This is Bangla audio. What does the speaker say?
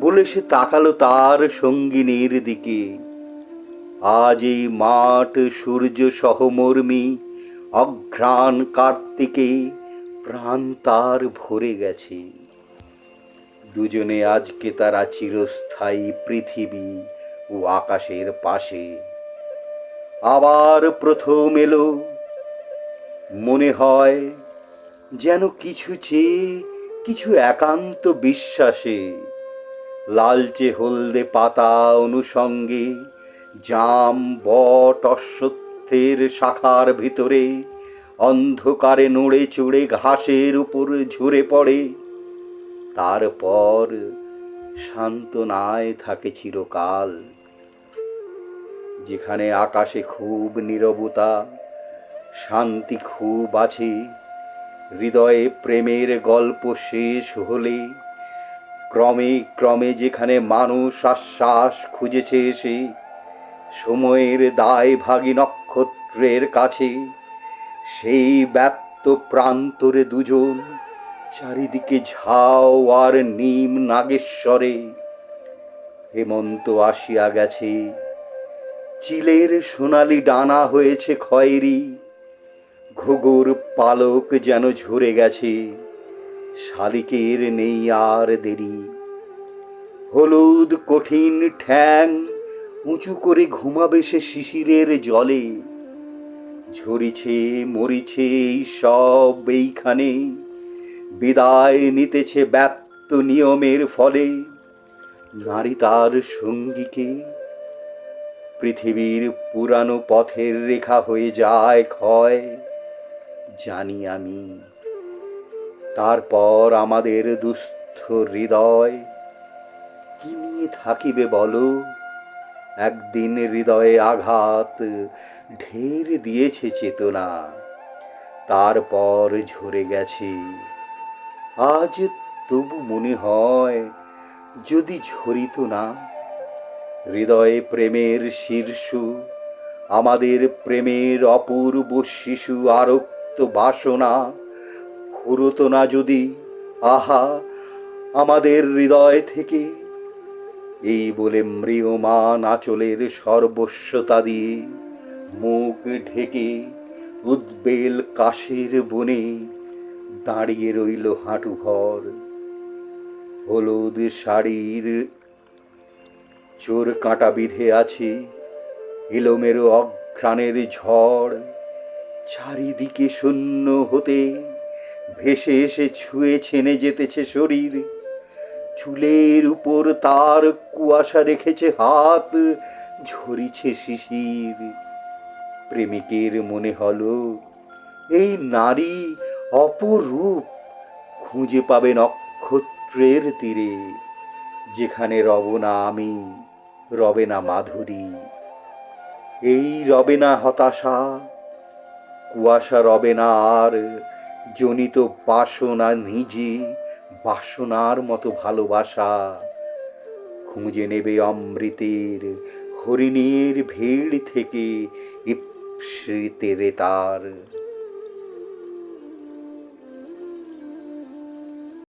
বলে সে তাকালো তার সঙ্গিনীর দিকে। আজ এই মাঠ সূর্য সহমর্মী, অঘ্রাণ কার্তিকে প্রাণ তার ভরে গেছে। দুজনে আজকে তারা চিরস্থায়ী পৃথিবী ও আকাশের পাশে। আবার প্রথম এলো। মনে হয় যেন কিছু চেয়ে, কিছু একান্ত বিশ্বাসে লালচে হলদে পাতা অনুষঙ্গে জাম বট অশ্বত্থের শাখার ভিতরে অন্ধকারে নড়ে চড়ে ঘাসের উপর ঝরে পড়ে। তারপর সান্ত্বনায় থাকে চিরকাল, যেখানে আকাশে খুব নীরবতা, শান্তি খুব আছে, হৃদয়ে প্রেমের গল্প শেষ হলে ক্রমে ক্রমে যেখানে মানুষ আশ্বাস খুঁজেছে এসে সময়ের দায় ভাগী নক্ষত্রের কাছে, সেই ব্যপ্ত প্রান্তরে দুজন চারিদিকে ঝাও আর নিম নাগেশ্বরে হেমন্ত আসিয়া গেছে। চিলের সোনালি ডানা হয়েছে খয়েরি, ঘুঘুর পালক যেন ঝরে গেছে। শালিকের নেই আর দেরি। হলুদ কঠিন ঠ্যাং, উঁচু করে ঘুমাবে সে শিশিরের জলে। ঝরিছে, মরিছে সব এইখানে। বিদায় নিতেছে ব্যপ্ত নিয়মের ফলে। নারী তার সঙ্গীকে। পৃথিবীর পুরানো পথের রেখা হয়ে যায় ক্ষয়, জানি আমি। তারপর আমাদের দুস্থ হৃদয় কি নিয়ে থাকিবে বলো? একদিন হৃদয়ে আঘাত ঢের দিয়েছে চেতনা, তারপর ঝরে গেছে। আজ তবু মনে হয় যদি ঝরিত না, হৃদয়ে প্রেমের শীর্ষ, আমাদের প্রেমের অপূর্ব শিশু আরক্ত বাসনা ফুরত না যদি, আহা, আমাদের হৃদয় থেকে। এই বলে মৃয়মান আঁচলের সর্বস্বতা দিয়ে মুখ ঢেকে উদ্বেল কাশের বনে দাঁড়িয়ে রইল হাঁটু ভর। হলুদ শাড়ির চোর কাঁটা বিধে আছে এলোমেরো অঘ্রাণের ঝড়। চারিদিকে শূন্য হতে ভেসে এসে ছুঁয়ে ছেনে যেতেছে শরীর। চুলের উপর তার কুয়াশা রেখেছে হাত, ঝরিছে শিশির। প্রেমিকের মনে হলো, এই নারী অপরূপ, খুঁজে পাবে নক্ষত্রের তীরে, যেখানে রব না আমি, রবে না মাধুরী। এই রবে না হতাশা, কুয়াশা রবে না আর জনিত বাসনা নিজে বাসনার মতো ভালোবাসা। খুঁজে নেবে অমৃতের হরিণের ভিড় থেকে ইপ্সিতেরে তার।